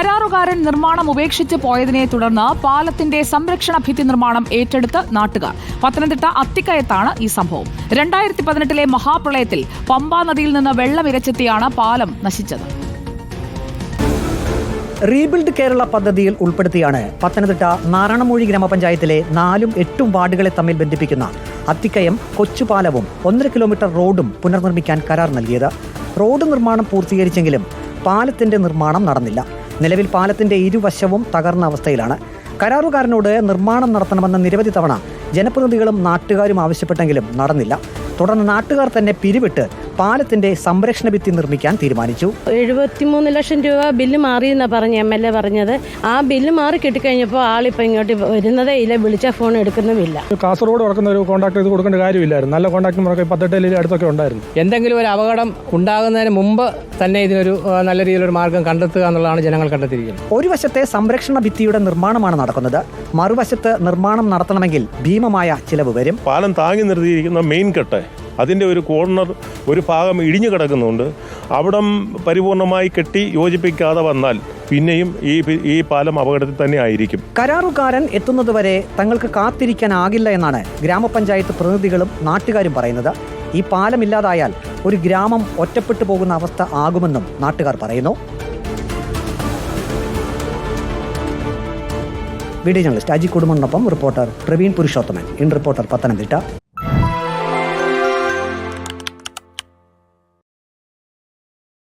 കരാറുകാരൻ നിർമ്മാണം ഉപേക്ഷിച്ച് പോയതിനെ തുടർന്ന് പാലത്തിന്റെ സംരക്ഷണ ഭിത്തി നിർമ്മാണം ഏറ്റെടുത്ത് നാട്ടുകാർ. പത്തനംതിട്ട അത്തിക്കയത്താണ് ഈ സംഭവം. രണ്ടായിരത്തി പതിനെട്ടിലെ മഹാപ്രളയത്തിൽ പമ്പാ നദിയിൽ നിന്ന് വെള്ളം ഇരച്ചെത്തിയാണ് പാലം നശിച്ചത്. റീബിൽഡ് കേരള പദ്ധതിയിൽ ഉൾപ്പെടുത്തിയാണ് പത്തനംതിട്ട നാരണമൂഴി ഗ്രാമപഞ്ചായത്തിലെ നാലും എട്ടും വാർഡുകളെ തമ്മിൽ ബന്ധിപ്പിക്കുന്ന അത്തിക്കയം കൊച്ചുപാലവും ഒന്നര കിലോമീറ്റർ റോഡും പുനർനിർമ്മിക്കാൻ കരാർ നൽകിയത്. റോഡ് നിർമ്മാണം പൂർത്തീകരിച്ചെങ്കിലും പാലത്തിന്റെ നിർമ്മാണം നടന്നില്ല. നിലവിൽ പാലത്തിന്റെ ഇരുവശവും തകർന്ന അവസ്ഥയിലാണ്. കരാറുകാരനോട് നിർമ്മാണം നടത്തണമെന്ന് നിരവധി തവണ ജനപ്രതിനിധികളും നാട്ടുകാരും ആവശ്യപ്പെട്ടെങ്കിലും നടന്നില്ല. തുടർന്ന് നാട്ടുകാർ തന്നെ പിരിവിട്ട് പാലത്തിന്റെ സംരക്ഷണ ഭിത്തി നിർമ്മിക്കാൻ തീരുമാനിച്ചു. എഴുപത്തിമൂന്ന് ലക്ഷം രൂപ ബില്ല് മാറി മാറിയെന്നാ പറഞ്ഞ എം എൽ എ പറഞ്ഞത്. ആ ബില്ല് മാറി കിട്ടിക്കഴിഞ്ഞപ്പോൾ ആളിപ്പോൾ ഇങ്ങോട്ട് വരുന്നതേ ഇല്ല വിളിച്ച ഫോൺ എടുക്കുന്നുമില്ല. കാസർഗോഡ് ഇറക്കുന്ന ഒരു കോൺടാക്ട് ചെയ്ത് കൊടുക്കേണ്ട കാര്യമില്ലായിരുന്നു. നല്ല കോൺടാക്ട് മുറക്കെ പത്തെട്ടിലെ അടുത്തൊക്കെ ഉണ്ടായിരുന്നു. എന്തെങ്കിലും ഒരു അപകടം ഉണ്ടാകുന്നതിന് മുമ്പ് തന്നെ ഇതിനൊരു നല്ല രീതിയിലൊരു മാർഗം കണ്ടെത്തുക എന്നുള്ളതാണ് ജനങ്ങൾ കണ്ടെത്തിയിരിക്കുന്നത്. ഒരു വശത്തെ സംരക്ഷണ ഭിത്തിയുടെ നിർമ്മാണമാണ് നടക്കുന്നത്. മറുവശത്ത് നിർമ്മാണം നടത്തണമെങ്കിൽ ഭീമമായ ചിലവ് വരും. പാലം താങ്ങി നിർത്തിയിരിക്കുന്ന മെയിൻ കെട്ട് അതിന്റെ ഒരു കോർണർ ഒരു ഭാഗം ഇടിഞ്ഞു കിടക്കുന്നുണ്ട്. അവിടം പരിപൂർണമായി കെട്ടി യോജിപ്പിക്കാതെ വന്നാൽ പിന്നെയും ഈ ഈ പാലം അപകടത്തിൽ തന്നെ ആയിരിക്കും. കരാറുകാരൻ എത്തുന്നതുവരെ തങ്ങൾക്ക് കാത്തിരിക്കാനാകില്ല എന്നാണ് ഗ്രാമപഞ്ചായത്ത് പ്രതിനിധികളും നാട്ടുകാരും പറയുന്നത്. ഈ പാലം ഇല്ലാതായാൽ ഒരു ഗ്രാമം ഒറ്റപ്പെട്ടു പോകുന്ന അവസ്ഥ ആകുമെന്നും നാട്ടുകാർ പറയുന്നു. Video journalist Aji കുടുംബനൊപ്പം reporter Praveen Purushothaman. In reporter Pathanamthitta.